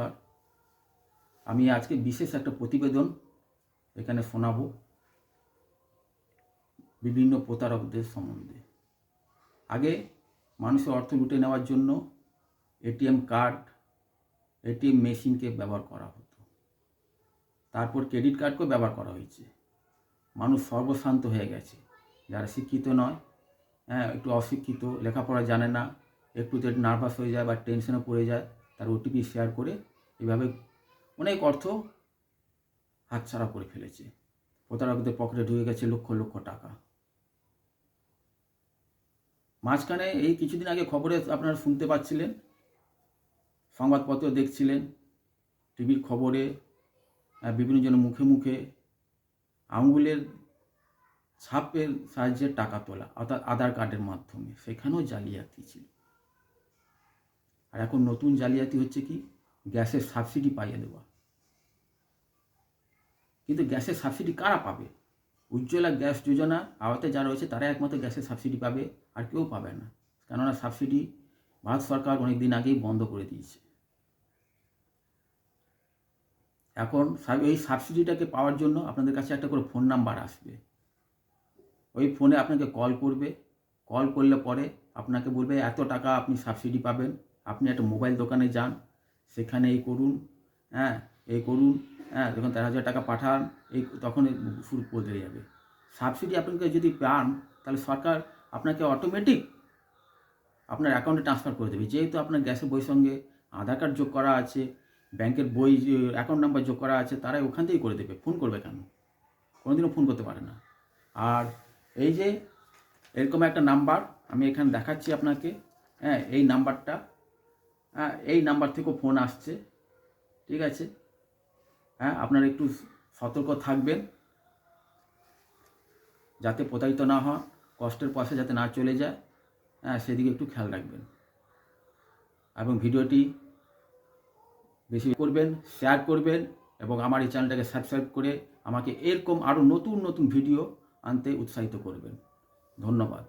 নমস্কার। আমি আজকে বিশেষ একটা প্রতিবেদন এখানে শোনাবো বিভিন্ন প্রতারকদের সম্বন্ধে। আগে মানুষের অর্থ লুটে নেওয়ার জন্য এটিএম কার্ড, এটিএম মেশিনকে ব্যবহার করা হতো। তারপর ক্রেডিট কার্ডকেও ব্যবহার করা হয়েছে। মানুষ সর্বশান্ত হয়ে গেছে। যারা শিক্ষিত নয় হ্যাঁ একটু অশিক্ষিত, লেখাপড়া জানে না, একটু নার্ভাস হয়ে যায় বা টেনশনে পড়ে যায়, তার ওটিপি শেয়ার করে এভাবে অনেক অর্থ হাতছাড়া করে ফেলেছে। প্রতারকদের পকেটে ঢুকে গেছে লক্ষ লক্ষ টাকা। মাঝখানে এই কিছুদিন আগে খবরে আপনারা শুনতে পাচ্ছিলেন, সংবাদপত্র দেখছিলেন, টিভির খবরে বিভিন্ন জনের মুখে মুখে আঙুলের ছাপের সাহায্যে টাকা তোলা, অর্থাৎ আধার কার্ডের মাধ্যমে। সেখানেও জালিয়াতি ছিল। আর এখন নতুন জালিয়াতি হচ্ছে কি? গ্যাসের সাবসিডি পাইয়ে দেওয়া। কিন্তু গ্যাসের সাবসিডি কারা পাবে? উজ্জ্বলা গ্যাস যোজনা আওতায় যারা রয়েছে, তারা একমাত্র গ্যাসের সাবসিডি পাবে, আর কেউ পাবে না। কেননা সাবসিডি ভারত সরকার অনেক দিন আগেই বন্ধ করে দিয়েছে। এখন এই সাবসিডিটাকে পাওয়ার জন্য আপনাদের কাছে একটা করে ফোন নাম্বার আসবে। ওই ফোনে আপনাকে কল করবে। কল করলে পরে আপনাকে বলবে, এত টাকা আপনি সাবসিডি পাবেন। আপনি একটা মোবাইল দোকানে যান সেখানে এই করুন হ্যাঁ এই করুন হ্যাঁ যখন তেরো হাজার টাকা পাঠান, এই তখন শুরু বলতে যাবে। সাবসিডি আপনাকে যদি পান, তাহলে সরকার আপনাকে অটোমেটিক আপনার অ্যাকাউন্টে ট্রান্সফার করে দেবে। যেহেতু আপনার গ্যাসের বই সঙ্গে আধার কার্ড যোগ করা আছে ব্যাংকের বই অ্যাকাউন্ট নাম্বার যোগ করা আছে, তারাই ওখান থেকেই করে দেবে। ফোন করবে কেন? কোনোদিনও ফোন করতে পারে না। আর এই যে এরকম একটা নাম্বার আমি এখানে দেখাচ্ছি আপনাকে হ্যাঁ এই নাম্বারটা হ্যাঁ এই নাম্বার থেকেও ফোন আসছে, ঠিক আছে? হ্যাঁ আপনারা একটু সতর্ক থাকবেন, যাতে প্রতারিত না হয় কষ্টের পয়সা যাতে না চলে যায় হ্যাঁ সেদিকে একটু খেয়াল রাখবেন। এবং ভিডিওটি বেশি করবেন, শেয়ার করবেন, এবং আমার এই চ্যানেলটাকে সাবস্ক্রাইব করে আমাকে এরকম আরও নতুন নতুন ভিডিও আনতে উৎসাহিত করবেন। ধন্যবাদ।